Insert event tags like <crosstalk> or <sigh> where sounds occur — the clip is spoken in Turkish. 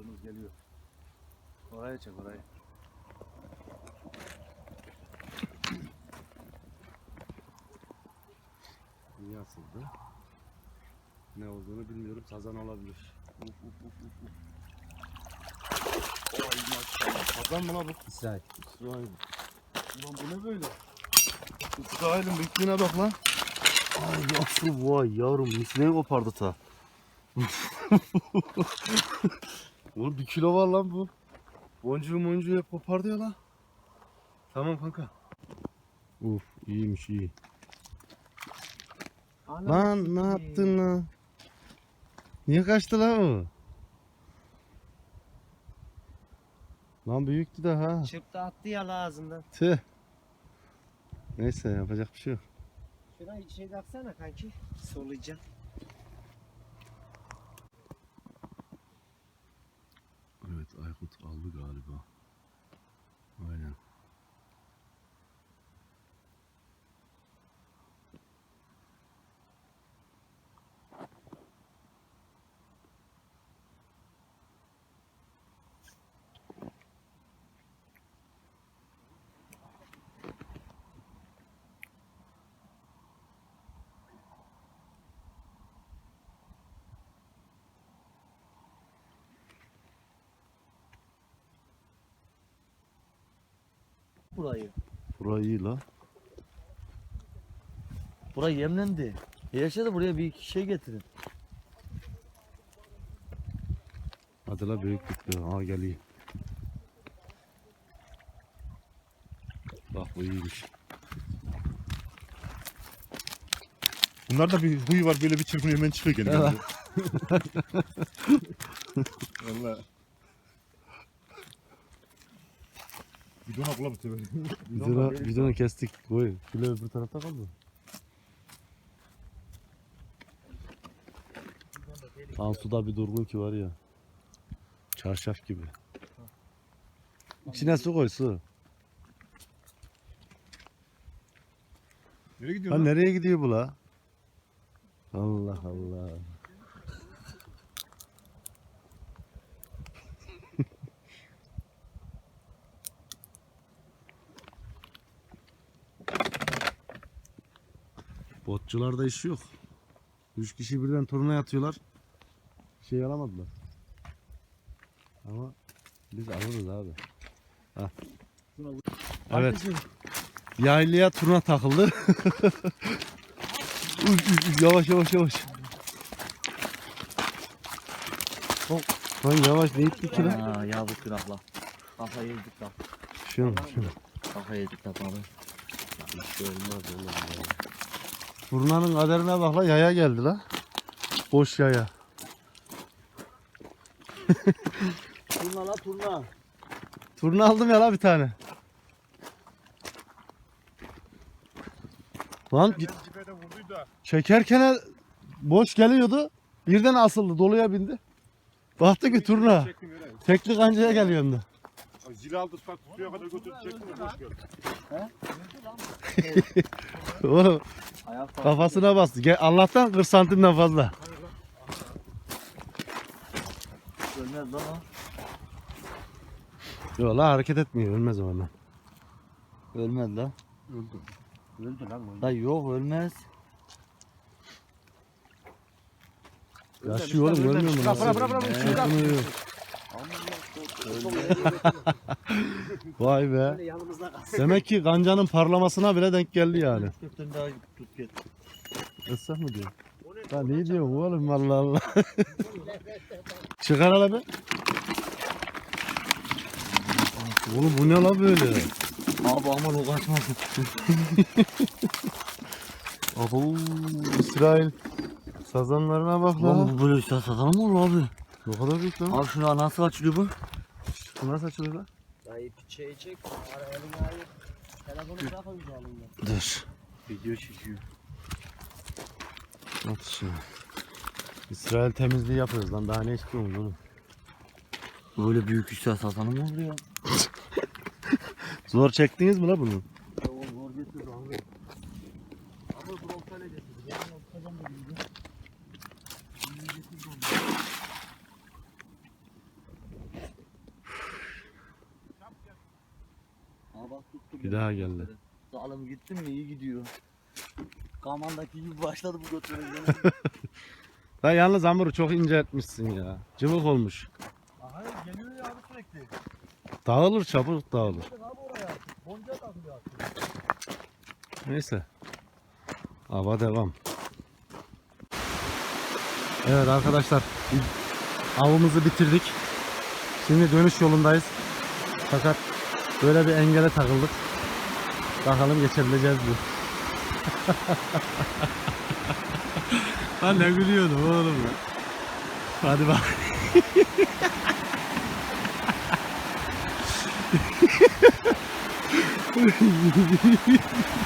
balığımız geliyor. Oraya çek orayı. İyi asıldı. Ne olduğunu bilmiyorum. Sazan olabilir. Uf uf uf uf. uf. Oy maşallah. Sazan mı la bu? İsrail. İsrail. Ulan bu ne böyle? İsrail'in büyüklüğüne bak lan. Ay nasıl vay yavrum misneyi kopardı ta. <laughs> Oğlum bir kilo var lan bu. Boncuğu moncuğu hep kopardı ya lan. Tamam kanka. Uf iyiymiş iyi. Lan ne yaptın lan? Niye kaçtı lan o? Lan büyüktü de ha. Çırptı attı ya ağzından. Tüh. Neyse yapacak bir şey yok. Şuna şey atsana kanki. Solucan. Evet Aykut aldı galiba. Aynen. Burayı. Burayı iyi la. Burayı yemlendi. Yaşa da buraya bir iki şey getirin. Hadi la büyüklükte. Ha geliyor. Bak bu iyiymiş. Bunlarda bir huyu var böyle bir çırpınıyor hemen çıkıyor gene. <laughs> Evet. Valla. Bidona kula bu sefer. Bidona, bidona kestik. Koy. File öbür tarafta kaldı. Tam suda bir durgun ki var ya. Çarşaf gibi. İçine su koy su. Nereye Ha gidiyorsun? lan? nereye gidiyor bu la? Allah Allah. Botçularda iş yok. Üç kişi birden turuna yatıyorlar. Şey alamadılar. Ama biz alırız abi. Ha. Evet. Yaylaya turuna takıldı. <laughs> Yavaş yavaş yavaş. Hop. Lan yavaş ne ittik ki lan? Aa yavru külahla. Kafa yedik lan. Şunu şunu. Kafa yedik lan abi. Bir şey olmaz oğlum ya. Turnanın kaderine bak la yaya geldi la. Boş yaya. Turna la turna. Turna aldım ya la bir tane. Lan çekerken boş geliyordu. Birden asıldı doluya bindi. Baktı ki turna. Tekli kancaya geliyordu. da. Zil aldı bak suya kadar götürdü çektim de boş gördüm. <laughs> Oğlum kafasına bastı. Gel, Allah'tan 40 santimden fazla. Ölmez lan o. Yok la hareket etmiyor. Ölmez o hemen. Ölmez lan. Öldü. Öldü lan o. Da yok ölmez. Yaşıyor oğlum ölmüyor mu? Bırak, bırak, bırak. Çırpınıyor. <laughs> Vay be. Böyle yanımızda kalsın. Demek ki kancanın parlamasına bile denk geldi yani. Gökten daha tut git. Islak mı diyor? Ya ne diyorsun oğlum Allah Allah. <laughs> Çıkar be. Oğlum bu ne la böyle? Abi aman o kaçmasın. Abo İsrail sazanlarına bak la. Lan bu böyle satalım mı olur abi? Ne kadar büyük lan. Abi şunu nasıl açılıyor bu? Bu nasıl açılıyor lan? Dayı çiçeği çek. Ara elini ayır. Telefonu bırak önce alın Dur. Video çekiyor. At şimdi. İsrail temizliği yapıyoruz lan daha ne istiyorsun oğlum? Böyle büyük üstad satalım mı olur ya? <laughs> Zor çektiniz mi la bunu? Zor getir abi. Abi bronkale getir. Ben yapacağım da bilgi. Bak tuttu. Bir daha geldi. Sağlam gittin mi iyi gidiyor. <laughs> Kamandaki gibi başladı bu götürme. <laughs> Lan yalnız hamuru çok ince etmişsin ya. Cıvık olmuş. Hayır geliyor ya abi sürekli. Dağılır çabuk dağılır. Abi oraya. Boncuğa takılıyor artık. Neyse. Ava devam. Evet arkadaşlar. Avımızı bitirdik. Şimdi dönüş yolundayız. Fakat böyle bir engele takıldık. Bakalım geçebileceğiz mi? <laughs> Lan ne gülüyordum oğlum ya. Hadi bak. <laughs>